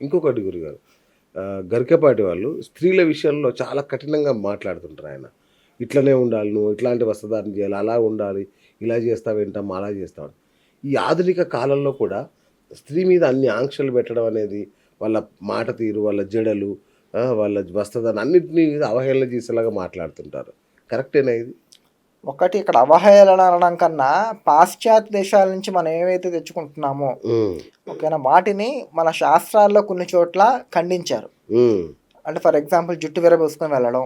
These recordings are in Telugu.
ఇంకొకటి గురుగారు గరికపాటి వాళ్ళు స్త్రీల విషయంలో చాలా కఠినంగా మాట్లాడుతుంటారు ఆయన. ఇట్లనే ఉండాలి నువ్వు ఇట్లాంటి వస్త్రధారణ చేయాలి అలా ఉండాలి ఇలా చేస్తావేంటమ్మా అలా చేస్తావు ఈ ఆధునిక కాలంలో కూడా స్త్రీ మీద అన్ని ఆంక్షలు పెట్టడం అనేది వాళ్ళ మాట తీరు వాళ్ళ జడలు వాళ్ళ వస్త్రధారణ అన్నింటినీ అవహేళన చేసేలాగా మాట్లాడుతుంటారు. కరెక్టేనా ఇది? ఒకటి ఇక్కడ అవహేళన అనడం కన్నా పాశ్చాత్య దేశాల నుంచి మనం ఏవైతే తెచ్చుకుంటున్నామో ఓకేనా వాటిని మన శాస్త్రాల్లో కొన్ని చోట్ల ఖండించారు. అంటే ఫర్ ఎగ్జాంపుల్ జుట్టు విరబూసుకొని వెళ్ళడం.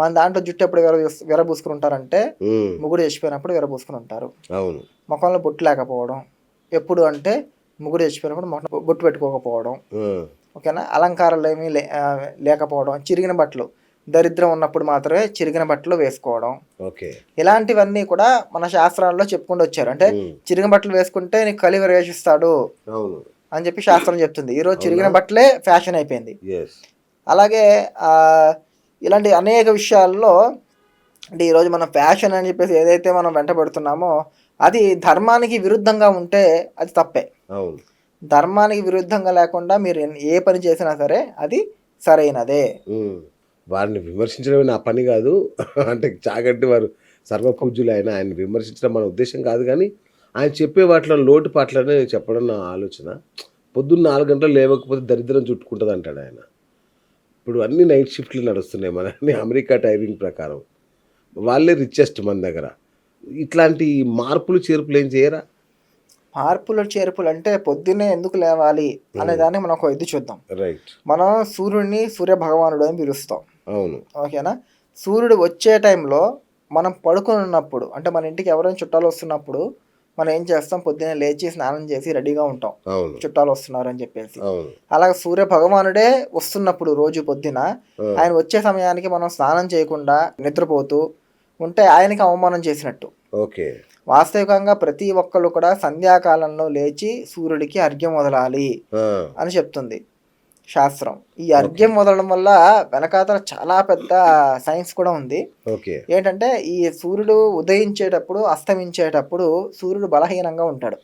మన దాంట్లో జుట్టు ఎప్పుడు విర విరబూసుకుని ఉంటారంటే ముగ్గురు చచ్చిపోయినప్పుడు విరబూసుకుని ఉంటారు. ముఖంలో బొట్టు లేకపోవడం. ఎప్పుడు అంటే ముగ్గురు చచ్చిపోయినప్పుడు బొట్టు పెట్టుకోకపోవడం. ఓకేనా అలంకారాలు ఏమీ లేకపోవడం చిరిగిన బట్టలు. దరిద్రం ఉన్నప్పుడు మాత్రమే చిరిగిన బట్టలు వేసుకోవడం. ఓకే. ఇలాంటివన్నీ కూడా మన శాస్త్రాల్లో చెప్పుకుంటూ వచ్చారు. అంటే చిరిగిన బట్టలు వేసుకుంటే నీకు కలి విరవేశిస్తాడు అవును. అని చెప్పి శాస్త్రం చెప్తుంది. ఈరోజు చిరిగిన బట్టలే ఫ్యాషన్ అయిపోయింది. అలాగే ఇలాంటి అనేక విషయాల్లో అంటే ఈరోజు మనం ఫ్యాషన్ అని చెప్పేసి ఏదైతే మనం వెంట పెడుతున్నామో అది ధర్మానికి విరుద్ధంగా ఉంటే అది తప్పే. ధర్మానికి విరుద్ధంగా లేకుండా మీరు ఏ పని చేసినా సరే అది సరైనదే. వారిని విమర్శించడమే నా పని కాదు. అంటే చాగంటి వారు సర్వపూజ్యులు ఆయన ఆయన విమర్శించడం మన ఉద్దేశం కాదు కానీ ఆయన చెప్పే వాటిలో లోటు పాటలనే చెప్పడం నా ఆలోచన. పొద్దున్న నాలుగు గంటలు లేవకపోతే దరిద్రం చుట్టుకుంటుంది అంటాడు ఆయన. ఇప్పుడు అన్ని నైట్ షిఫ్ట్లు నడుస్తున్నాయి మన అమెరికా టైమింగ్ ప్రకారం. వాళ్ళే రిచెస్ట్ మన దగ్గర. ఇట్లాంటి మార్పులు చేర్పులు ఏం చేయరా? మార్పులు చేర్పులు అంటే పొద్దున్నే ఎందుకు లేవాలి అనే దాన్ని మనం ఒక ఇది చూద్దాం. రైట్ మనం సూర్యుడిని సూర్య భగవానుడు అని పిలుస్తాం. అవును. ఓకేనా? సూర్యుడు వచ్చే టైంలో మనం పడుకొని ఉన్నప్పుడు అంటే మన ఇంటికి ఎవరైనా చుట్టాలు వస్తున్నప్పుడు మనం ఏం చేస్తాం? పొద్దున్నే లేచి స్నానం చేసి రెడీగా ఉంటాం. అవును. చుట్టాలు వస్తున్నారు అని చెప్పేసి. అవును. అలాగే సూర్య భగవానుడే వస్తున్నప్పుడు రోజు పొద్దున ఆయన వచ్చే సమయానికి మనం స్నానం చేయకుండా నిద్రపోతూ ఉంటే ఆయనకి అవమానం చేసినట్టు. ఓకే. వాస్తవికంగా ప్రతి ఒక్కళ్ళు కూడా సంధ్యాకాలంలో లేచి సూర్యుడికి అర్ఘ్యం వదలాలి ఆ, అని చెప్తుంది. శాస్త్రం. ఈ అర్ఘ్యం వదలడం వల్ల వెనకాతల చాలా పెద్ద సైన్స్ కూడా ఉంది. ఓకే. ఏంటంటే ఈ సూర్యుడు ఉదయించేటప్పుడు అస్తమించేటప్పుడు సూర్యుడు బలహీనంగా ఉంటాడు.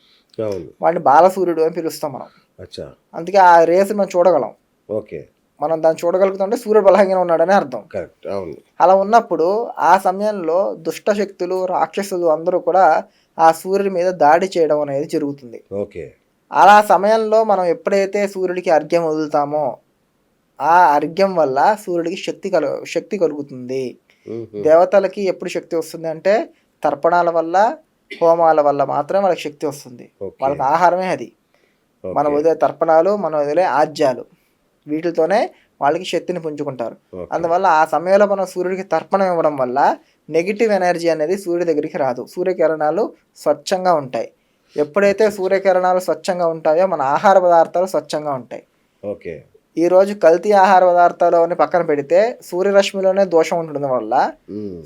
వాడిని బాలసూర్యుడు అని పిలుస్తాం మనం. అందుకే ఆ రేసు మనం చూడగలం. ఓకే. మనం దాన్ని చూడగలుగుతుంటే సూర్యుడు బలహీనంగా ఉన్నాడని అర్థం. అలా ఉన్నప్పుడు ఆ సమయంలో దుష్ట శక్తులు రాక్షసులు అందరూ కూడా ఆ సూర్యుడి మీద దాడి చేయడం అనేది జరుగుతుంది. ఓకే. అలా సమయంలో మనం ఎప్పుడైతే సూర్యుడికి అర్ఘ్యం వదులుతామో ఆ అర్ఘ్యం వల్ల సూర్యుడికి శక్తి కలు శక్తి కలుగుతుంది. దేవతలకి ఎప్పుడు శక్తి వస్తుంది అంటే తర్పణాల వల్ల హోమాల వల్ల మాత్రమే వాళ్ళకి శక్తి వస్తుంది. వాళ్ళకి ఆహారమే అది. మనం వదిలే తర్పణాలు మనం వదిలే ఆజ్యాలు వీటితోనే వాళ్ళకి శక్తిని పుంజుకుంటారు. అందువల్ల ఆ సమయంలో మనం సూర్యుడికి తర్పణం ఇవ్వడం వల్ల నెగిటివ్ ఎనర్జీ అనేది సూర్యుడి దగ్గరికి రాదు సూర్యకిరణాలు స్వచ్ఛంగా ఉంటాయి ఎప్పుడైతే సూర్యకిరణాలు స్వచ్ఛంగా ఉంటాయో మన ఆహార పదార్థాలు స్వచ్ఛంగా ఉంటాయి. ఓకే. ఈ రోజు కల్తీ ఆహార పదార్థాలు అని పక్కన పెడితే సూర్యరశ్మిలోనే దోషం ఉండడం వల్ల.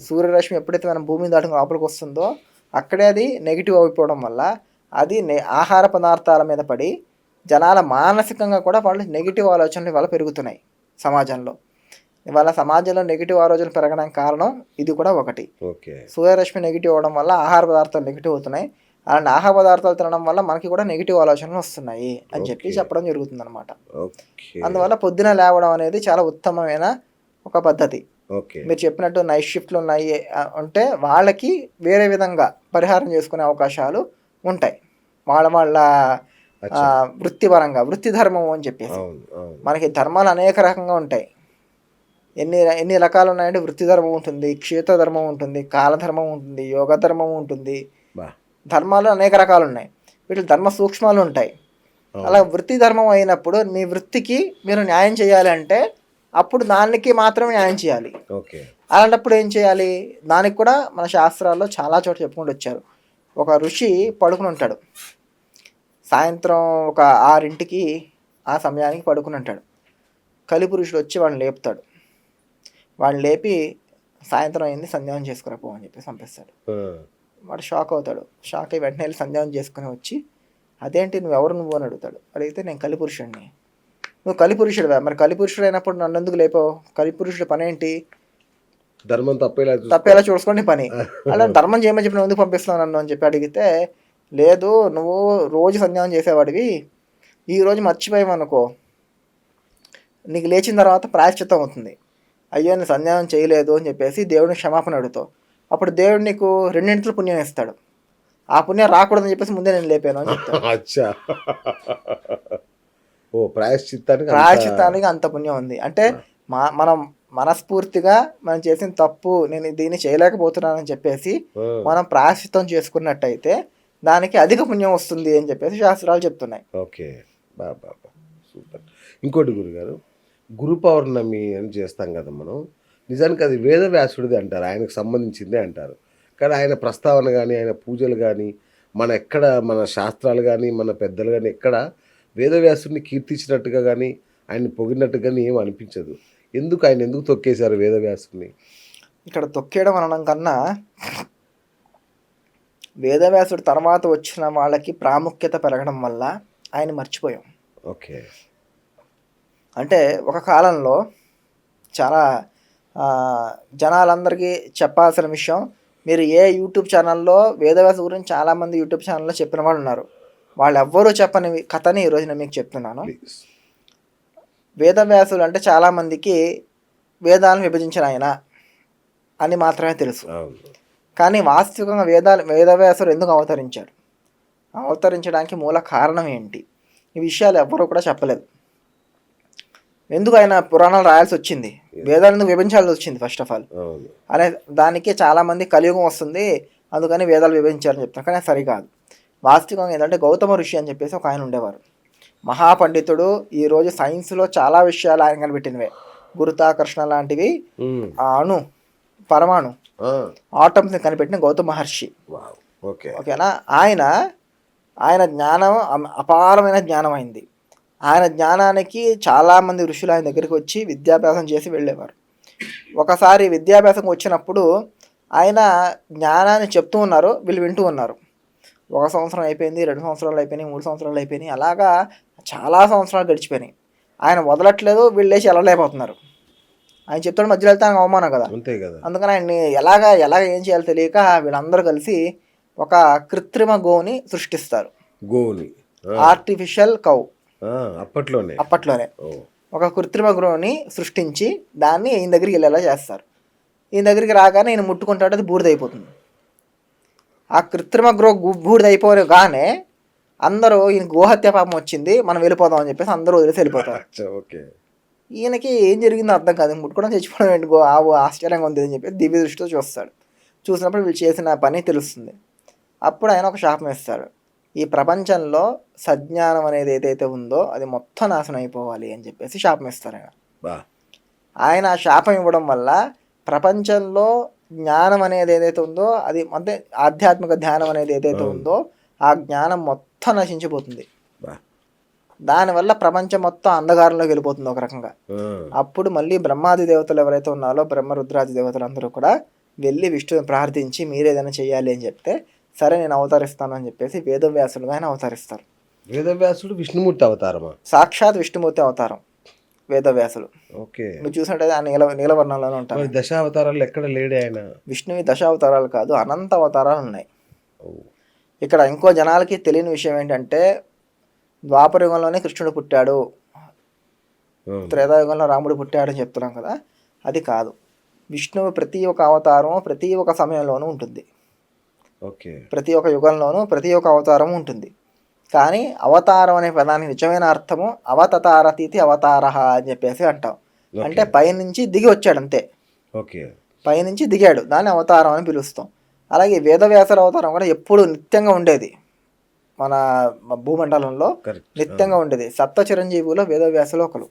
సూర్యరశ్మి ఎప్పుడైతే మనం భూమిని దాటుకుని లోపలికి వస్తుందో అక్కడే అది నెగిటివ్ అయిపోవడం వల్ల అది ఆహార పదార్థాల మీద పడి జనాల మానసికంగా కూడా వాళ్ళు నెగిటివ్ ఆలోచనలు ఇవాళ పెరుగుతున్నాయి సమాజంలో. ఇవాళ సమాజంలో నెగిటివ్ ఆలోచనలు పెరగడానికి కారణం ఇది కూడా ఒకటి. ఓకే. సూర్యరశ్మి నెగిటివ్ అవడం వల్ల ఆహార పదార్థాలు నెగిటివ్ అవుతున్నాయి. అలాంటి ఆహార పదార్థాలు తినడం వల్ల మనకి కూడా నెగిటివ్ ఆలోచనలు వస్తున్నాయి అని చెప్పి. చెప్పడం జరుగుతుంది అనమాట అందువల్ల పొద్దున లేవడం అనేది చాలా ఉత్తమమైన ఒక పద్ధతి. మీరు చెప్పినట్టు నైట్ షిఫ్ట్లు ఉన్నాయి అంటే వాళ్ళకి వేరే విధంగా పరిహారం చేసుకునే అవకాశాలు ఉంటాయి. వాళ్ళ వాళ్ళ. వృత్తిపరంగా వృత్తి ధర్మం అని చెప్పేసి. మనకి ధర్మాలు అనేక రకంగా ఉంటాయి. ఎన్ని ఎన్ని రకాలు ఉన్నాయంటే వృత్తి ధర్మం ఉంటుంది క్షేత్ర ధర్మం ఉంటుంది కాలధర్మం ఉంటుంది యోగ ధర్మం ఉంటుంది. ధర్మాలు అనేక రకాలు ఉన్నాయి వీటిలో ధర్మ సూక్ష్మాలు ఉంటాయి. అలా వృత్తి ధర్మం అయినప్పుడు మీ వృత్తికి మీరు న్యాయం చేయాలి అంటే అప్పుడు దానికి మాత్రమే న్యాయం చేయాలి. అలాంటప్పుడు ఏం చేయాలి? దానికి కూడా మన శాస్త్రాల్లో చాలా చోట చెప్పుకుంటూ వచ్చారు. ఒక ఋషి పడుకుని ఉంటాడు. సాయంత్రం ఒక ఆరింటికి ఆ సమయానికి పడుకుని ఉంటాడు. కలిపురుషుడు వచ్చి వాడిని లేపుతాడు. వాడిని లేపి సాయంత్రం అయింది సంధ్యానం చేసుకురా పో అని చెప్పి పంపిస్తాడు వాడు షాక్ అవుతాడు. షాక్ అయ్యి వెంటనే వెళ్ళి సంధ్యానం చేసుకుని వచ్చి అదేంటి నువ్వు ఎవరు నువ్వు? అని అడుగుతాడు. అడిగితే నేను కలిపురుషుడిని నువ్వు కలిపురుషుడివా మరి కలిపురుషుడు అయినప్పుడు నన్ను ఎందుకు లేపావు? కలిపురుషుడి పని ఏంటి ధర్మం తప్పేలా. తప్పేలా చూసుకోండి పని. అలా ధర్మం చేయమని చెప్పి నువ్వు ఎందుకు పంపిస్తున్నావు నన్ను? అని చెప్పి అడిగితే లేదు నువ్వు రోజు సంధ్యానం చేసేవాడివి. ఈ రోజు మర్చిపోయావు అనుకో. నీకు లేచిన తర్వాత ప్రాయశ్చిత్తం అవుతుంది. అయ్యో నేను సంధ్యానం చేయలేదు అని చెప్పేసి దేవుడిని క్షమాపణ అడుగుతావు. అప్పుడు దేవుడు నీకు రెండింటిలో పుణ్యం ఇస్తాడు. ఆ పుణ్యం రాకూడదని చెప్పేసి ముందే నేను లేపాను అని చెప్తాడు. అచ్చా. ఓ ప్రాయశ్చిత్తానికి అంత- ప్రాయశ్చిత్తానికి అంత పుణ్యం ఉంది. అంటే మా మనం మనస్ఫూర్తిగా మనం చేసిన తప్పు నేను దీన్ని చేయలేకపోతున్నానని చెప్పేసి మనం ప్రాయశ్చిత్తం చేసుకున్నట్టయితే దానికి అధిక పుణ్యం వస్తుంది అని చెప్పేసి శాస్త్రాలు చెప్తున్నాయి. ఓకే. బా బా బా. సూపర్. ఇంకోటి గురుగారు గురు పౌర్ణమి అని చేస్తాం కదా మనం. నిజానికి అది వేద వ్యాసుడిది అంటారు ఆయనకు సంబంధించిందే అంటారు. కానీ ఆయన ప్రస్తావన కానీ ఆయన పూజలు కానీ మన ఎక్కడ మన శాస్త్రాలు కానీ మన పెద్దలు కానీ ఎక్కడ వేదవ్యాసుడిని కీర్తించినట్టుగా కానీ ఆయన పొగిడినట్టుగా కానీ ఏం అనిపించదు. ఎందుకు ఆయన ఎందుకు తొక్కేశారు వేదవ్యాసుడిని? ఇక్కడ తొక్కేయడం అనడం కన్నా వేదవ్యాసుడు తర్వాత వచ్చిన వాళ్ళకి ప్రాముఖ్యత పెరగడం వల్ల ఆయన మర్చిపోయాం. ఓకే. అంటే ఒక కాలంలో చాలా జనాలందరికీ చెప్పాల్సిన విషయం మీరు ఏ యూట్యూబ్ ఛానల్లో వేదవ్యాస గురించి చాలామంది యూట్యూబ్ ఛానల్లో చెప్పిన వాళ్ళు ఉన్నారు. వాళ్ళు ఎవ్వరూ చెప్పని కథని ఈరోజు నేను మీకు చెప్తున్నాను. వేదవ్యాసులు అంటే చాలామందికి వేదాలను విభజించిన ఆయన అని మాత్రమే తెలుసు. కానీ వాస్తవికంగా వేదాలు వేదవ్యాసుడు ఎందుకు అవతరించాడు అవతరించడానికి మూల కారణం ఏంటి? ఈ విషయాలు ఎవ్వరూ కూడా చెప్పలేదు. ఎందుకు ఆయన పురాణాలు రాయాల్సి వచ్చింది? వేదాలు ఎందుకు విభజించాల్సి వచ్చింది ఫస్ట్ ఆఫ్ ఆల్ అనే దానికి చాలామంది కలియుగం వస్తుంది అందుకని వేదాలు విభజించాలని చెప్తారు కానీ అది సరికాదు. వాస్తవికంగా ఏంటంటే గౌతమ ఋషి అని చెప్పేసి ఒక ఆయన ఉండేవారు. మహాపండితుడు ఈరోజు సైన్స్లో చాలా విషయాలు ఆయన కనిపెట్టినవే. గురుతాకర్షణ లాంటివి. ఆ అణు పరమాణు ఆ, ఆటమ్స్ని కనిపెట్టిన గౌతమ మహర్షి. వావ్ ఓకే ఓకేనా? ఆయన ఆయన జ్ఞానం అపారమైన జ్ఞానం అయింది. ఆయన జ్ఞానానికి చాలామంది ఋషులు ఆయన దగ్గరికి వచ్చి విద్యాభ్యాసం చేసి వెళ్ళేవారు. ఒకసారి విద్యాభ్యాసం వచ్చినప్పుడు ఆయన జ్ఞానాన్ని చెప్తూ ఉన్నారు వీళ్ళు వింటూ ఉన్నారు. ఒక సంవత్సరం అయిపోయింది రెండు సంవత్సరాలు అయిపోయినాయి మూడు సంవత్సరాలు అయిపోయినాయి అలాగా చాలా సంవత్సరాలు గడిచిపోయినాయి. ఆయన వదలట్లేదు వీళ్ళు లేచి వెళ్ళలేకపోతున్నారు. ఆయన చెప్తాడు మధ్యలో వెళ్తే ఆయనకు అవమానం కదా. అంతే కదా. అందుకని ఆయన్ని ఎలాగ ఎలాగ ఏం చేయాలో తెలియక వీళ్ళందరూ కలిసి ఒక కృత్రిమ గోని సృష్టిస్తారు. గోని ఆ, ఆర్టిఫిషియల్ కౌ అప్పట్లోనే. అప్పట్లోనే. ఒక కృత్రిమ గోని సృష్టించి దాన్ని ఈయన దగ్గరికి వెళ్ళేలా చేస్తారు. ఈయన దగ్గరికి రాగానే ఈయన ముట్టుకుంటాడు అది బూడిదైపోతుంది. ఆ కృత్రిమ గ్రో గు- బూడిదైపోగానే అందరూ ఈయన గోహత్య పాపం వచ్చింది మనం వెళ్ళిపోదాం అని చెప్పేసి అందరూ వదిలేసి వెళ్ళిపోతారు. ఓకే. ఈయనకి ఏం జరిగిందో అర్థం కాదు. ముట్టుకోవడం చచ్చిపోవడం ఏంటి గో ఆవు ఆశ్చర్యంగా ఉంది అని చెప్పి దివ్య దృష్టితో చూస్తాడు. చూసినప్పుడు వీళ్ళు చేసిన పని తెలుస్తుంది. అప్పుడు ఆయన ఒక శాపం ఇస్తాడు ఈ ప్రపంచంలో సజ్ఞానం అనేది ఏదైతే ఉందో అది మొత్తం నాశనం అయిపోవాలి అని చెప్పేసి శాపం ఇస్తారు ఆయన. ఆయన ఆ శాపం ఇవ్వడం వల్ల ప్రపంచంలో జ్ఞానం అనేది ఏదైతే ఉందో అది అంటే ఆధ్యాత్మిక ధ్యానం అనేది ఏదైతే ఉందో ఆ జ్ఞానం మొత్తం నశించిపోతుంది. దానివల్ల ప్రపంచం మొత్తం అంధకారంలోకి వెళ్ళిపోతుంది ఒక రకంగా. అప్పుడు మళ్ళీ బ్రహ్మాది దేవతలు ఎవరైతే ఉన్నారో బ్రహ్మ రుద్రాది దేవతలు అందరూ కూడా వెళ్ళి విష్ణుని ప్రార్థించి మీరు ఏదైనా చేయాలి అని చెప్తే సరే నేను అవతరిస్తాను అని చెప్పేసి వేదవ్యాసులుగా ఆయన అవతరిస్తారు. వేదవ్యాసుడు విష్ణుమూర్తి అవతారమా? సాక్షాత్ విష్ణుమూర్తి అవతారం వేదవ్యాసులు. ఓకే. మీరు చూసినట్టయితే ఆయన నీల నీలవర్ణంలోనే ఉంటారు. దశావతారాలు ఎక్కడ లేడే ఆయన? విష్ణువి దశావతారాలు కాదు అనంత అవతారాలు ఉన్నాయి. ఇక్కడ ఇంకో జనాలకి తెలియని విషయం ఏంటంటే ద్వాపరయుగంలోనే కృష్ణుడు పుట్టాడు. త్రేతాయుగంలో రాముడు పుట్టాడు అని చెప్తున్నాం కదా అది కాదు. విష్ణువు ప్రతి ఒక్క అవతారం ప్రతి ఒక్క సమయంలోనూ ఉంటుంది. ఓకే. ప్రతి ఒక్క యుగంలోనూ ప్రతి ఒక్క అవతారం ఉంటుంది. కానీ అవతారం అనే పదానికి నిజమైన అర్థము అవతతారతీతి అవతార అని చెప్పేసి అంటాం. అంటే పైనుంచి దిగి వచ్చాడు అంతే. ఓకే. పైనుంచి దిగాడు. దాన్ని అవతారం అని పిలుస్తాం. అలాగే వేదవ్యాసల అవతారం కూడా ఎప్పుడు నిత్యంగా ఉండేది. మన భూమండలంలో నిత్యంగా ఉండేది. సప్త చిరంజీవులో వేదవ్యాసులు ఒకరు.